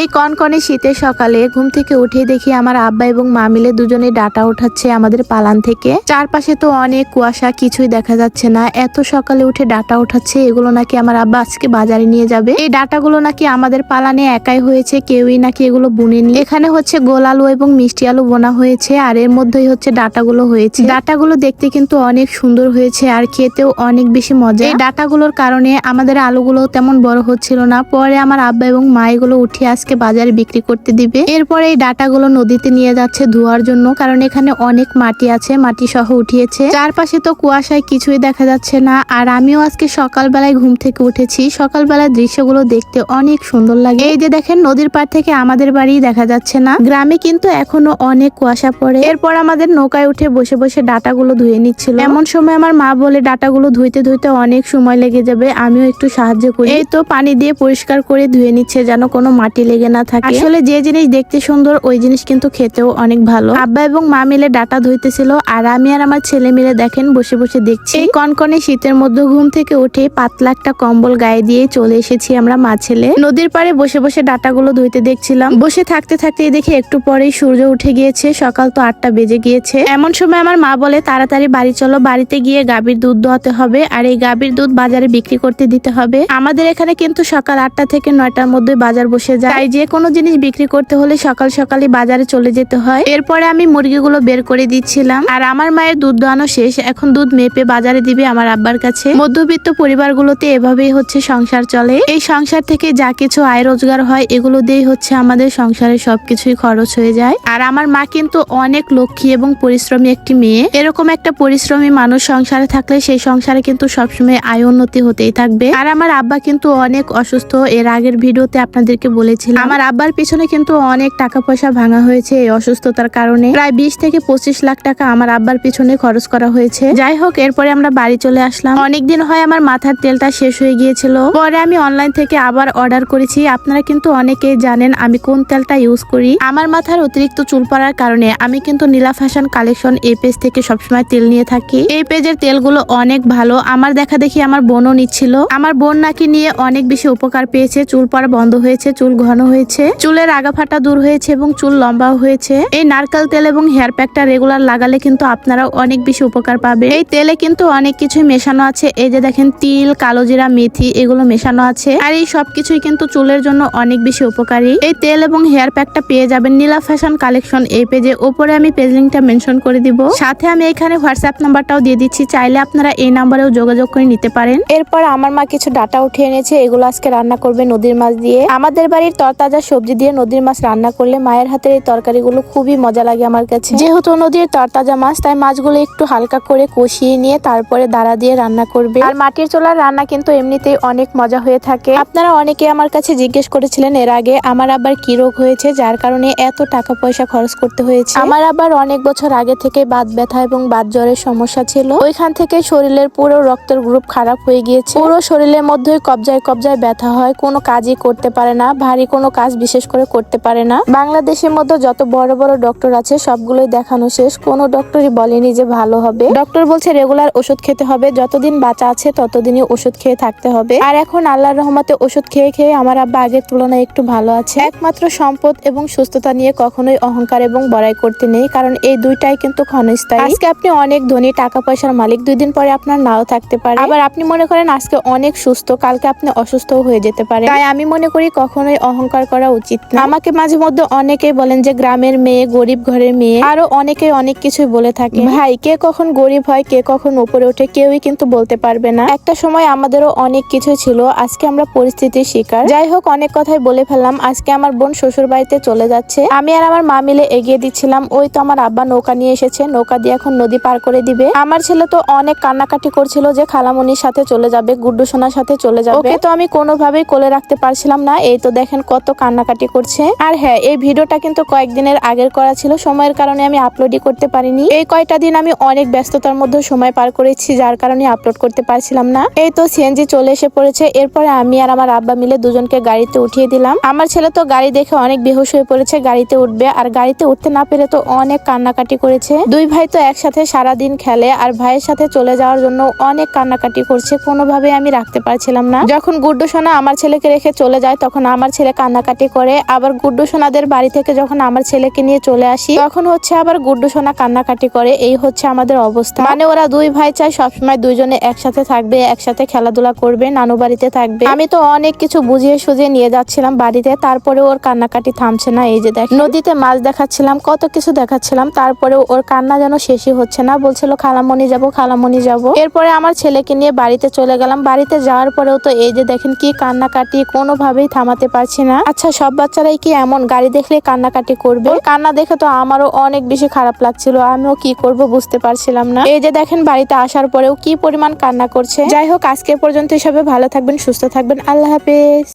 এই কনকনে শীতের সকালে ঘুম থেকে উঠে দেখি আমার আব্বা এবং মা মিলে দুজনে ডাটা উঠাচ্ছে আমাদের পালান থেকে। চারপাশে তো অনেক কুয়াশা, কিছুই দেখা যাচ্ছে না। এত সকালে উঠে ডাটা উঠাচ্ছে এগুলো নাকি আমার আব্বা আজকে বাজারে নিয়ে যাবে? এই ডাটাগুলো নাকি আমাদের পালানে একাই হয়েছে, কেউই নাকি এগুলো বুনেনি। এখানে হচ্ছে গোল আলু এবং মিষ্টি আলু বোনা হয়েছে, আর এর মধ্যেই হচ্ছে ডাটাগুলো হয়েছে। ডাটাগুলো দেখতে কিন্তু অনেক সুন্দর হয়েছে, আর খেতেও অনেক বেশি মজা। এই ডাটাগুলোর কারণে আমাদের আলুগুলো তেমন বড় হচ্ছিল না। পরে আমার আব্বা এবং মা এগুলো উঠিয়ে আজকে বাজারে বিক্রি করতে দিবে। এরপরে এই ডাটাগুলো নদীতে নিয়ে যাচ্ছে ধোয়ার জন্য, কারণ এখানে অনেক মাটি আছে মাটি সহ উঠিয়েছে। চারপাশে তো কুয়াশায় কিছুই দেখা যাচ্ছে না, আর আমিও আজকে সকালবেলায় ঘুম থেকে উঠেছি। সকালবেলার দৃশ্যগুলো দেখতে অনেক সুন্দর লাগে। এই যে দেখেন, নদীর পাড় থেকে আমাদের বাড়ি দেখা যাচ্ছে না। গ্রামে কিন্তু এখনও অনেক কুয়াশা পড়ে। এরপর আমাদের নৌকায় উঠে বসে বসে ডাটাগুলো ধুয়ে নিচ্ছিল। এমন সময় আমার মা বলে, ডাটাগুলো ধুইতে ধুইতে অনেক সময় লেগে যাবে, আমিও একটু সাহায্য করি। এই তো পানি দিয়ে পরিষ্কার করে ধুয়ে নিচ্ছে, যেন কোনো মাটি লেগে না থাকে। আসলে যে জিনিস দেখতে সুন্দর ওই জিনিস কিন্তু খেতেও অনেক ভালো। আব্বা এবং মা মিলে ডাটা ধুইতেছিল আর আমি আর আমার ছেলে মিলে দেখেন বসে বসে দেখছি। এই কনকনে শীতের মধ্যে ঘুম থেকে উঠে পাতলা একটা কম্বল গায়ে দিয়ে চলে এসেছি আমরা মা ছেলে। নদীর পাড়ে বসে বসে ডাটাগুলো ধুইতে দেখছিলাম। বসে থাকতে থাকতে দেখে একটু পরেই সূর্য উঠে গিয়েছে সকাল তো আটটা বেজে গিয়েছে। এমন সময় আমার মা বলে তাড়াতাড়ি বাড়ি চলো বাড়িতে গিয়ে গাভীর দুধ দোয়াতে হবে আর এই গাভীর দুধ বাজারে বিক্রি করতে দিতে হবে। আমাদের এখানে কিন্তু সকাল আটটা থেকে নয়টার মধ্যে বাজার বসে যায়। তাই যে কোনো জিনিস বিক্রি করতে হলে সকাল সকালে বাজারে চলে যেতে হয়। এরপরে আমি মুরগিগুলো বের করে দিচ্ছিলাম। আর আমার মায়ের দুধ দোয়ানো শেষ, এখন দুধ মেপে বাজারে দিবে আমার আব্বার কাছে। মধ্যবিত্ত পরিবারগুলোতে এভাবেই হচ্ছে সংসার চলে। এই সংসার থেকে যা কিছু আয় রোজগার হয়, এগুলো দিয়েই হচ্ছে আমাদের সংসারে সবকিছুই খরচ হয়ে যায়। আর আমার মা কিন্তু অনেক লক্ষ্মী এবং পরিশ্রমী একটি মেয়ে। এরকম একটা পরিশ্রমী মানুষ সংসারে থাকলে সেই সংসারে কিন্তু সবসময় আয় উন্নতি হতেই থাকবে। আর আমার আব্বা কিন্তু অনেক অসুস্থ। এর আগের ভিডিওতে আপনাদেরকে বলেছিলাম আমার আব্বার পিছনে কিন্তু অনেক টাকা পয়সা ভাঙা হয়েছে এই অসুস্থতার কারণে। প্রায় বিশ থেকে পঁচিশ লাখ টাকা আমার আব্বার পিছনে খরচ করা হয়েছে। যাই হোক, এরপরে আমরা বাড়ি চলে আসলাম। অনেকদিন হয় আমার মাথার তেলটা শেষ হয়ে গিয়েছিল। পরে আমি অনলাইন থেকে আবার অর্ডার করেছি। আপনারা কিন্তু অনেকেই জানেন আমি কোন তেলটা ইউজ করি। আমার মাথার অতিরিক্ত চুল পড়ার কারণে আমি কিন্তু নীলা ফ্যাশন কালেকশন এই পেজ থেকে সবসময় তেল নিয়ে থাকি। এই পেজের তেলগুলো অনেক ভালো। আমার দেখা দেখি আমার বোনও নিচ্ছিল। আমার বোন নাকি নিয়ে অনেক বেশি উপকার পেয়েছে। চুল পড়া বন্ধ হয়েছে, চুল ঘন হয়েছে। চুলের আগা ফাটা দূর হয়েছে এবং চুল লম্বাও হয়েছে। এই নারকেল তেল এবং হেয়ার প্যাকটা রেগুলার লাগালে কিন্তু আপনারাও অনেক বেশি উপকার পাবে এই তেলে কিন্তু অনেক কিছুই মেশানো আছে। এই যে দেখেন, তিল কালো জিরা মেথি, এগুলো মেশানো আছে। আর এই সবকিছুই কিন্তু চুলের জন্য অনেক বেশি উপকারী। এই তেল এবং হেয়ার প্যাকটা পেয়ে যাবেন নীলা ফ্যাশন কালেকশন এই পেজে। ওপরে আমি পেজ লিঙ্কটা মেনশন করে দিব। সাথে আমি এখানে হোয়াটসঅ্যাপ নাম্বারটাও দিয়ে দিচ্ছি। চাইলে আপনারা এই নাম্বারেও যোগাযোগ করে নিতে পারেন। এরপর আমার মা কিছু ডাটা উঠিয়ে এনেছে। এগুলো আজকে রান্না করবে নদীর মাছ দিয়ে। আমাদের বাড়ির তরতাজা সবজি দিয়ে নদীর মাছ রান্না করলে মায়ের হাতের এই তরকারিগুলো খুবই মজা লাগে আমার কাছে। যেহেতু নদীর তরতাজা মাছ, তাই মাছগুলো একটু হালকা করে কষিয়ে নিয়ে তারপরে দাঁড়া দিয়ে রান্না করবে। আর মাটির চোলার রান্না কিন্তু এমনিতেই অনেক মজা হয়ে থাকে। আপনারা অনেকে আমার কাছে জিজ্ঞেস করেছিলেন এর আগে আমার আবার কি রোগ হয়েছে, যার কারণে এত টাকা পয়সা খরচ করতে হয়েছে। আমার আবার অনেক বছর আগে থেকে বাত ব্যথা এবং বাত জ্বরের সমস্যা ছিল। ওইখান থেকে শরীরের পুরো রক্তের গ্রুপ খারাপ হয়ে গিয়েছে। পুরো শরীরের মধ্যে কবজায় কবজায় ব্যথা হয়, কোনো কাজই করতে পারে না, ভারী কোনো কাজ বিশেষ করে করতে পারে না। বাংলাদেশের মধ্যে যত বড় বড় ডক্টর আছে, সবগুলোই দেখানো শেষ। কোনো ডক্টরই বলেনি যে ভালো হবে। ডক্টর বলছে, রেগুলার ওষুধ খেতে হবে। যতদিন বাঁচা আছে, ততদিনই ওষুধ খেয়ে থাকতে হবে। আর এখন আল্লাহর রহমতে ওষুধ খেয়ে খেয়ে আমার আব্বা আগের তুলনায় একটু ভালো আছে। একমাত্র সম্পদ এবং সুস্থতা নিয়ে কখনোই অহংকার এবং বড়াই করতে নেই, কারণ এই দুইটাই কিন্তু ক্ষণস্থায়ী। আজকে আপনি অনেক ধনী টাকা পয়সার মালিক। দুই দিন পরে আপনার নাও থাকতে পারে। আবার আপনি মনে করেন, আজকে অনেক সুস্থ, কালকে আপনি অসুস্থ হয়ে যেতে পারে তাই আমি মনে করি, কখনোই অহংকার করা উচিত না। আমাকে মাঝে মধ্যে অনেকেই বলেন যে গ্রামের মেয়ে, গরিব ঘরের মেয়ে, আরও অনেকে অনেক কিছুই বলে থাকে। ভাই, কে কখন গরিব হয়, কে কখন উপরে ওঠে, কেউই কিন্তু বলতে পারবে না। একটা সময় আমাদেরও অনেক কিছু ছিল, আজকে আমরা পরিস্থিতির শিকার। যাই হোক, অনেক কথাই বলে ফেললাম। আজকে আমার বোন শ্বশুর বাড়িতে চলে যাচ্ছে। আমি আর আমার মা মিলে এগিয়ে দিচ্ছিলাম। ওই তো আমার আব্বা নৌকা নিয়ে এসেছে। নৌকা দিয়ে এখন নদী পার করে দিবে। আমার ছেলে তো অনেক কান্নাকাটি করছিল যে খালামনির সাথে চলে যাবে, গুড্ডু সোনার সাথে চলে যাবে। ওকে তো আমি কোনোভাবেই কোলে রাখতে পারছিলাম না। এই তো দেখেন কত কান্নাকাটি করছে। আর হ্যাঁ এই ভিডিওটা কিন্তু কয়েকদিনের আগের করা ছিল। সময়ের কারণে আমি আপলোডই করতে পারিনি। এই কয়টা দিন আমি অনেক ব্যস্ততার মধ্যে সময় পার করেছি, যার কারণে আপলোড করতে পারছিলাম না। এই তো সিএনজি চলে এসে পড়েছে। এরপরে আমি আর আমার আব্বা মিলে দুজনকে গাড়িতে উঠিয়ে দিলাম। আমার ছেলে তো গাড়ি দেখে অনেক বেহুশ হয়ে পড়েছে, গাড়িতে উঠবে। আর গাড়িতে উঠতে না পেরে তো অনেক কান্নাকাটি করেছে। দুই ভাই তো একসাথে সারা দিন খেলে, আর ভাইয়ের সাথে চলে যাওয়ার জন্য অনেক কান্নাকাটি করছে। কোনোভাবে আমি রাখতে পারছিলাম না। যখন গুড্ডু সোনা আমার ছেলেকে রেখে চলে যায়, তখন আমার ছেলে কান্নাকাটি করে। আবার গুড্ডু সোনাদের বাড়ি থেকে যখন আমার ছেলেকে নিয়ে চলে আসি, তখন হচ্ছে আবার গুড্ডু সোনা কান্নাকাটি করে। এই হচ্ছে আমাদের অবস্থা। মানে ওরা দুই ভাই চায় সবসময় দুইজনে একসাথে থাকবে, একসাথে খেলাধুলা করবে, নানু বাড়িতে থাকবে। আমি তো অনেক কিছু বুঝিয়ে সুঝিয়ে নিয়ে যাচ্ছিলাম বাড়িতে, তারপরে ওর কান্নাকাটি থামছে না। এই যে দেখ, নদীতে মাছ দেখাচ্ছিলাম, কত কিছু দেখাচ্ছিলাম তারপরে ওর কান্না যেন শেষই হচ্ছে না। বলছিল, খালামণি যাব খালামণি যাব। এরপরে আমার ছেলেকে নিয়ে বাড়িতে চলে গেলাম। বাড়িতে যাওয়ার পরেও তো এই যে দেখেন কি কান্নাকাটি, কোনোভাবেই থামাতে পারছি না। আচ্ছা সব বাচ্চারাই কি এমন? গাড়ি দেখলে কান্নাকাটি করবে? কান্না দেখে তো আমারও অনেক বেশি খারাপ লাগছিল। আমিও কি করব বুঝতে পারছিলাম না। এই যে দেখেন, বাড়িতে আসার পরেও কি পরিমাণ কান্না করছে। যাই হোক, আজকে পর্যন্ত এসবে ভালো থাকবেন, সুস্থ থাকবেন। আল্লাহ হাফেজ।